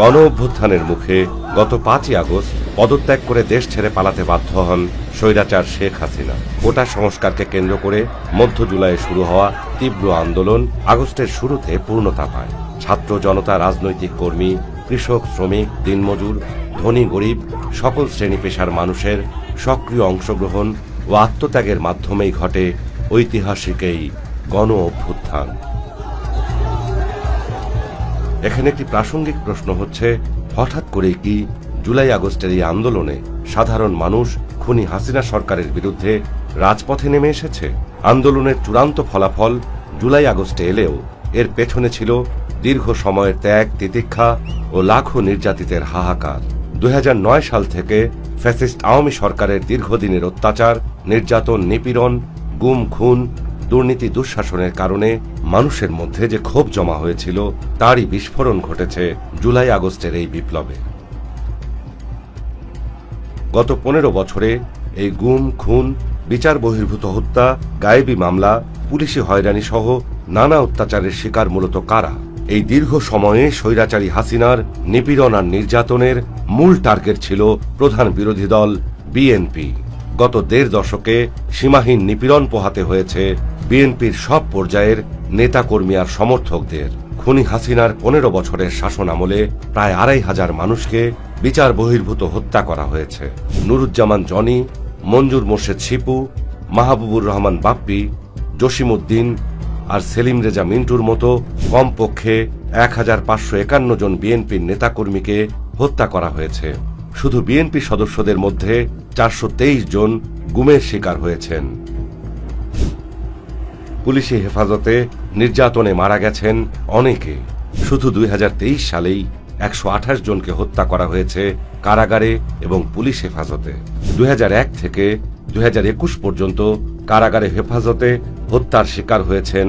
গণ অভ্যুত্থানের মুখে গত পাঁচই আগস্ট পদত্যাগ করে দেশ ছেড়ে পালাতে বাধ্য হন স্বৈরাচার শেখ হাসিনা। কোটা সংস্কারকে কেন্দ্র করে মধ্য জুলাইয়ে শুরু হওয়া তীব্র আন্দোলন আগস্টের শুরুতে পূর্ণতা পায়। ছাত্র জনতা, রাজনৈতিক কর্মী, কৃষক, শ্রমিক, দিনমজুর, ধনী, গরিব, সকল শ্রেণি পেশার মানুষের সক্রিয় অংশগ্রহণ ও আত্মত্যাগের মাধ্যমেই ঘটে ঐতিহাসিক এই গণ অভ্যুত্থান। এখানে একটি প্রাসঙ্গিক প্রশ্ন হচ্ছে, হঠাৎ করে কি জুলাই আগস্টের এই আন্দোলনে সাধারণ মানুষ খুনি হাসিনা সরকারের বিরুদ্ধে রাজপথে নেমে এসেছে? আন্দোলনের চূড়ান্ত ফলাফল জুলাই আগস্টে এলেও এর পেছনে ছিল দীর্ঘ সময়ের ত্যাগ, তিতিক্ষা ও লাখো নির্যাতিতের হাহাকার। দু হাজার নয় সাল থেকে ফ্যাসিস্ট আওয়ামী সরকারের দীর্ঘদিনের অত্যাচার, নির্যাতন, নিপীড়ন, গুম, খুন দুর্নীতি দুঃশাসনের কারণে মানুষের মধ্যে যে ক্ষোভ জমা হয়েছিল, তারই বিস্ফোরণ ঘটেছে জুলাই আগস্টের এই বিপ্লবে। গত পনেরো বছরে এই গুম, খুন, বিচার বহির্ভূত হত্যা, গায়েবী মামলা, পুলিশি হয়রানি সহ নানা অত্যাচারের শিকার মূলত কারা? এই দীর্ঘ সময়ে স্বৈরাচারী হাসিনার নিপীড়ন আর নির্যাতনের মূল টার্গেট ছিল প্রধান বিরোধী দল বিএনপি। গত দেড় দশকে সীমাহীন নিপীড়ন পোহাতে হয়েছে বিএনপির সব পর্যায়ের নেতাকর্মী আর সমর্থকদের। খুনি হাসিনার পনেরো বছরের শাসন আমলে প্রায় আড়াই হাজার মানুষকে বিচার বহির্ভূত হত্যা করা হয়েছে। নুরুজ্জামান জনি, মঞ্জুর মোর্শেদ শিপু, মাহবুবুর রহমান বাপ্পি, জসিমউদ্দিন আর সেলিম রেজা মিন্টুর মতো কমপক্ষে এক হাজার পাঁচশো একান্ন জন বিএনপির নেতাকর্মীকে হত্যা করা হয়েছে। শুধু বিএনপি সদস্যদের মধ্যে চারশো তেইশ জন গুমের শিকার হয়েছেন। পুলিশি হেফাজতে নির্যাতনে মারা গেছেন অনেকে। শুধু দুই হাজার তেইশ সালেই একশো আঠাশ জনকে হত্যা করা হয়েছে কারাগারে এবং পুলিশ হেফাজতে। দুই হাজার এক থেকে দু হাজার একুশ পর্যন্ত কারাগারে হেফাজতে হত্যার শিকার হয়েছেন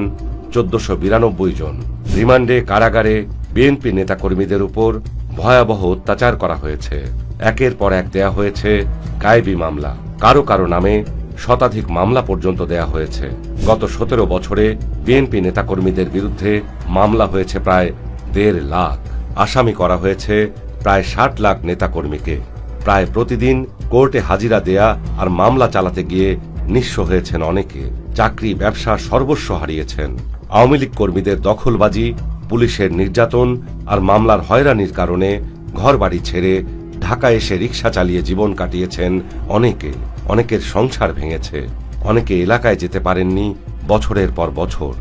চোদ্দশো বিরানব্বই জন। রিমান্ডে কারাগারে বিএনপি নেতাকর্মীদের উপর ভয়াবহ অত্যাচার করা হয়েছে। একের পর এক দেয়া হয়েছে গায়েবী মামলা। কারও কারও নামে শতাধিক মামলা পর্যন্ত দেয়া হয়েছে। গত সতেরো বছরে বিএনপি নেতাকর্মীদের বিরুদ্ধে মামলা হয়েছে প্রায় দেড় লাখ। আসামি করা হয়েছে প্রায় ষাট লাখ নেতাকর্মীকে। প্রায় প্রতিদিন কোর্টে হাজিরা দেয়া আর মামলা চালাতে গিয়ে নিঃস্ব হয়েছেন অনেকে। চাকরি, ব্যবসা সর্বস্ব হারিয়েছেন। আওয়ামী লীগ কর্মীদের দখলবাজি, পুলিশের নির্যাতন আর মামলার হয়রানির কারণে ঘরবাড়ি ছেড়ে ঢাকা এসে রিক্সা চালিয়ে জীবন কাটিয়েছেন অনেকে। অনেকের সংসার ভেঙেছে। অনেকে এলাকায় যেতে পারেননি বছরের পর বছর।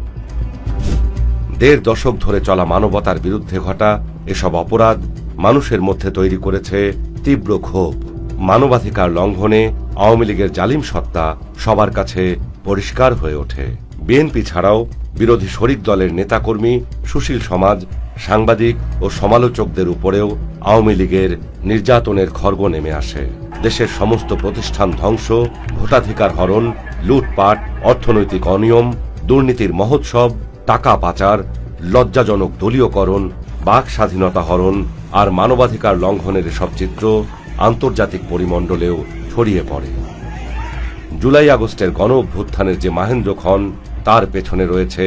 দেড় দশক ধরে চলা মানবতার বিরুদ্ধে ঘটা এসব অপরাধ মানুষের মধ্যে তৈরি করেছে তীব্র ক্ষোভ। মানবাধিকার লঙ্ঘনে আওয়ামী লীগের জালিম সত্তা সবার কাছে পরিষ্কার হয়ে ওঠে। বিএনপি ছাড়াও বিরোধী শরিক দলের নেতাকর্মী সুশীল সমাজ, সাংবাদিক ও সমালোচকদের উপরেও আওয়ামী লীগের নির্যাতনের খর্গ নেমে আসে। দেশের সমস্ত প্রতিষ্ঠান ধ্বংস, ভোটাধিকার হরণ, লুটপাট, অর্থনৈতিক অনিয়ম, দুর্নীতির মহোৎসব, টাকা পাচার, লজ্জাজনক দলীয়করণ, বাক স্বাধীনতা হরণ আর মানবাধিকার লঙ্ঘনের এসব চিত্র আন্তর্জাতিক পরিমণ্ডলেও ছড়িয়ে পড়ে। জুলাই আগস্টের গণ অভ্যুত্থানের যে মাহেন্দ্রক্ষণ তার পেছনে রয়েছে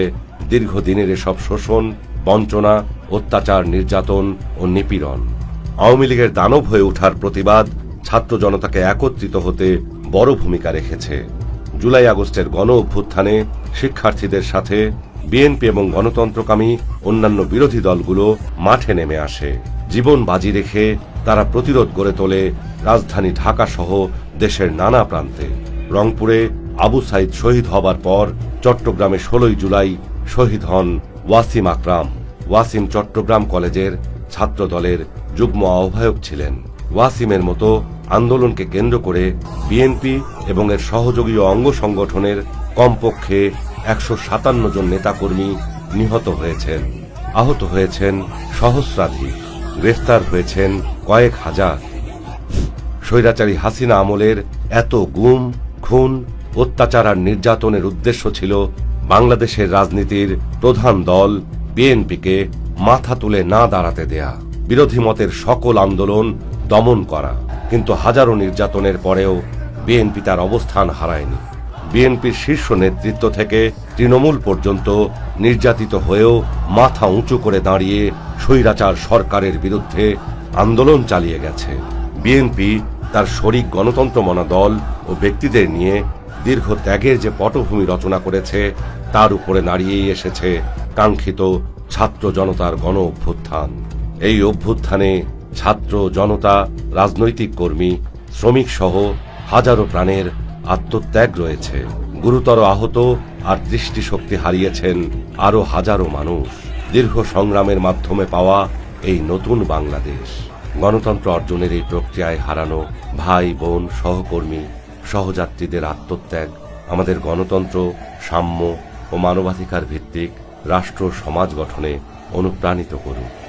দীর্ঘদিনের এসব শোষণ, বঞ্চনা, অত্যাচার, নির্যাতন ও নিপীড়ন। আওয়ামী লীগের দানব হয়ে ওঠার প্রতিবাদ ছাত্র জনতাকে একত্রিত হতে বড় ভূমিকা রেখেছে। জুলাই আগস্টের গণ অভ্যুত্থানে শিক্ষার্থীদের সাথে বিএনপি এবং গণতন্ত্রকামী অন্যান্য বিরোধী দলগুলো মাঠে নেমে আসে। জীবন বাজি রেখে তারা প্রতিরোধ গড়ে তোলে রাজধানী ঢাকা সহ দেশের নানা প্রান্তে। রংপুরে আবু সাইদ শহীদ হবার পর চট্টগ্রামে ষোলোই জুলাই শহীদ হন ওয়াসিম আকরাম। ওয়াসিম চট্টগ্রাম কলেজের ছাত্র দলের যুগ্ম আহ্বায়ক ছিলেন। ওয়াসিমের মতো আন্দোলনকে কেন্দ্র করে বিএনপি এবং এর সহযোগী অঙ্গ সংগঠনের কমপক্ষে একশো সাতান্ন জন নেতাকর্মী নিহত হয়েছেন। আহত হয়েছেন সহস্রাধিক, গ্রেফতার হয়েছেন কয়েক হাজার। স্বৈরাচারী হাসিনা আমলের এত গুম, খুন অত্যাচার আর নির্যাতনের উদ্দেশ্য ছিল বাংলাদেশের রাজনীতির প্রধান দল, বিএনপিকে মাথা তুলে না দাঁড়াতে দেয়া, বিরোধী মতের সকল আন্দোলন দমন করা। কিন্তু হাজারো নির্যাতনের পরেও বিএনপি তার অবস্থান হারায়নি। বিএনপির শীর্ষ নেতৃত্ব থেকে তৃণমূল পর্যন্ত নির্যাতিত হয়েও মাথা উঁচু করে দাঁড়িয়ে স্বৈরাচার সরকারের বিরুদ্ধে আন্দোলন চালিয়ে গেছে। বিএনপি তার শরিক গণতন্ত্র মনা দল ও ব্যক্তিদের নিয়ে দীর্ঘ ত্যাগের যে পটভূমি রচনা করেছে, তার উপরে দাঁড়িয়েই এসেছে কাঙ্ক্ষিত ছাত্র জনতার গণ অভ্যুত্থান। এই অভ্যুত্থানে ছাত্র জনতা, রাজনৈতিক কর্মী, শ্রমিক সহ হাজারো প্রাণের আত্মত্যাগ রয়েছে। গুরুতর আহত আর দৃষ্টিশক্তি হারিয়েছেন আরও হাজারো মানুষ। দীর্ঘ সংগ্রামের মাধ্যমে পাওয়া এই নতুন বাংলাদেশ। গণতন্ত্র অর্জনের এই প্রক্রিয়ায় হারানো ভাই, বোন, সহকর্মী সহযাত্রীদের আত্মত্যাগ আমাদের গণতন্ত্র সাম্য ও মানবাধিকার ভিত্তিক রাষ্ট্র সমাজ গঠনে অনুপ্রাণিত করুক